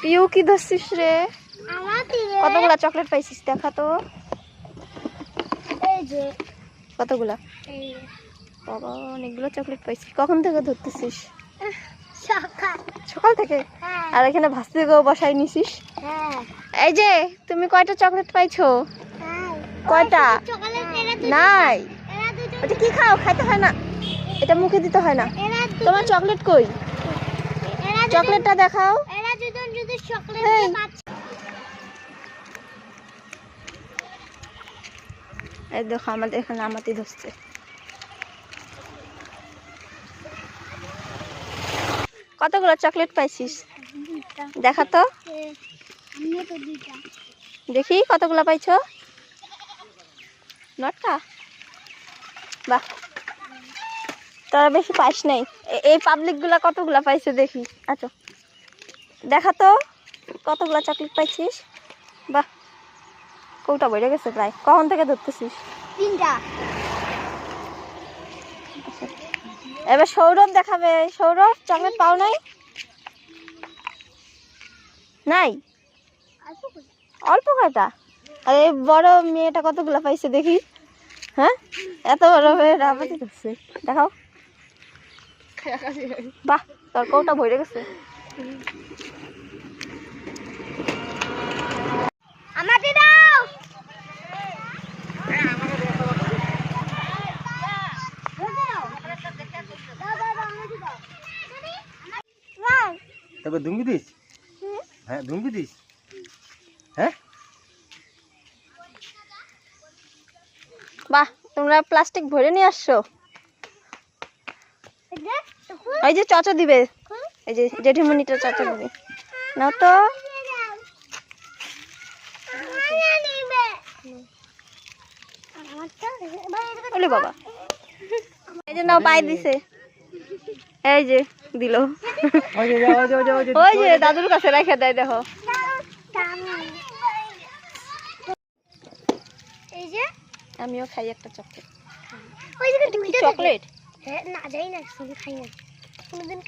পিউ কি ধরছিস রে? কতগুলা চকলেট পাইছিস দেখা তো। কতগুলা? বাবা অনেকগুলো চকলেট পাইছিস কখন থেকে ধরতেছিস? সকাল। থেকে? হ্যাঁ। আর এখানে ভাসতে গেও বসাই নিছিস? হ্যাঁ। এই যে তুমি কয়টা চকলেট পাইছো? কয়টা? নাই। ওটা কি খাও? খাইতে হয় না। এটা মুখে দিতে হয় না। তোমার চকলেট কই? চকলেটটা দেখাও। এই। দেখো আমাদের এখানে আমাতি ধরছে। কতগুলো চকলেট পাইছিস? দেখা তো। দেখি কতগুলো পাইছো। নটা বাহ। তোরা বেশি পাইস নাই। এই পাবলিকগুলা কতগুলা পাইছে দেখি। আচ্ছা। দেখা তো কতগুলা চকলেট পাইছিস? বাহ কৌটা বেড়ে গেছে প্রায়। কখন থেকে ধরতেছিস? তিনটা। এবার সৌরভ দেখাবে। সৌরভ চকলেট পাও নাই? নাই? অল্প কয়টা? আর এই বড় মেয়েটা কতগুলো পাইছে দেখি। হ্যাঁ? এত বড় মেয়েটা আমাকে ধরছে দেখাও। বাহ তোর কৌটা ভরে গেছে। আমাকে দাও। তবে ধুমকি দিস? হ্যাঁ ধুমকি দিস। হ্যাঁ? বাহ তোমরা প্লাস্টিক ভরে নিয়ে আসছো। এই যে চচো দিবে। এই যে জেঠিমণিটা চচো দিবে। না তো। বলে বাবা। এই যে নাও পাই দিছে। এই যে দিল। ওই যে দাদুর কাছে রেখে দেয় দেখো। এই যে আমিও খাই একটা চকলেট। ওই চকলেট? হ্যাঁ না যাই না খাই না। কোনোদিন